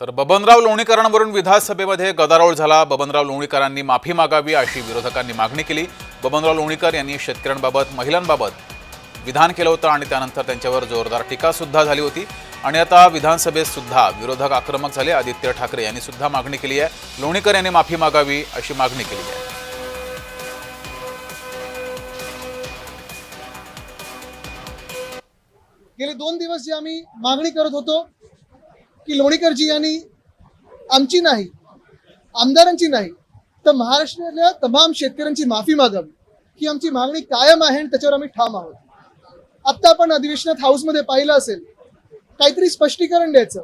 तर बबनराव लोणीकरांवरून विधानसभेमध्ये गदारोळ झाला. बबनराव लोणीकरांनी माफी मागावी अशी विरोधकांनी मागणी केली. बबनराव लोणीकर यांनी शेतकऱ्यांबाबत महिलांबाबत विधान केलं होतं आणि त्यानंतर त्यांच्यावर जोरदार टीकासुद्धा झाली होती. आणि आता विधानसभेत सुद्धा विरोधक आक्रमक झाले. आदित्य ठाकरे यांनी सुद्धा मागणी केली आहे. लोणीकर यांनी माफी मागावी अशी मागणी केली आहे. गेले दोन दिवस जी आम्ही मागणी करत होतो की लोणीकरजी यांनी आमची नाही आमदारांची नाही तर महाराष्ट्रातल्या तमाम शेतकऱ्यांची माफी मागावी. ही आमची मागणी कायम आहे आणि त्याच्यावर आम्ही ठाम आहोत. आत्ता आपण अधिवेशनात हाऊसमध्ये पाहिलं असेल काहीतरी स्पष्टीकरण द्यायचं.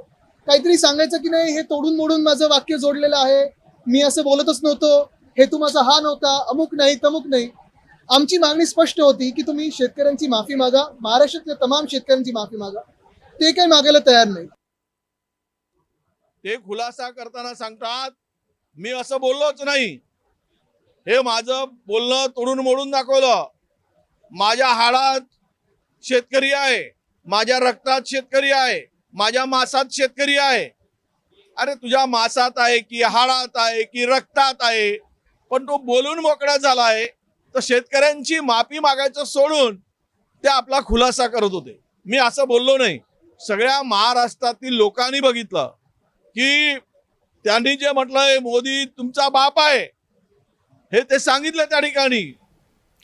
काहीतरी सांगायचं की नाही हे तोडून मोडून माझं वाक्य जोडलेलं आहे. मी असं बोलतच नव्हतो. हेतू माझा हा नव्हता. अमुक नाही तमुक नाही. आमची मागणी स्पष्ट होती की तुम्ही शेतकऱ्यांची माफी मागा. महाराष्ट्रातल्या तमाम शेतकऱ्यांची माफी मागा. ते काही मागायला तयार नाही ते खुलासा करताना सांगतात मी असं बोललोच नाही. हे माझं बोलणं तोडून मोडून दाखवलं. माझ्या हाडात शेतकरी आहे माझ्या रक्तात शेतकरी आहे माझ्या मासात शेतकरी आहे. अरे तुझ्या मासात आहे की हाडात आहे की रक्तात आहे पण तो बोलून मोकळा झाला आहे तर शेतकऱ्यांची माफी मागायचं सोडून ते आपला खुलासा करत होते. मी असं बोललो नाही. सगळ्या महाराष्ट्रातील लोकांनी बघितलं. की त्यांनी जे म्हटलंय मोदी तुमचा बाप आहे हे ते सांगितलं त्या ठिकाणी.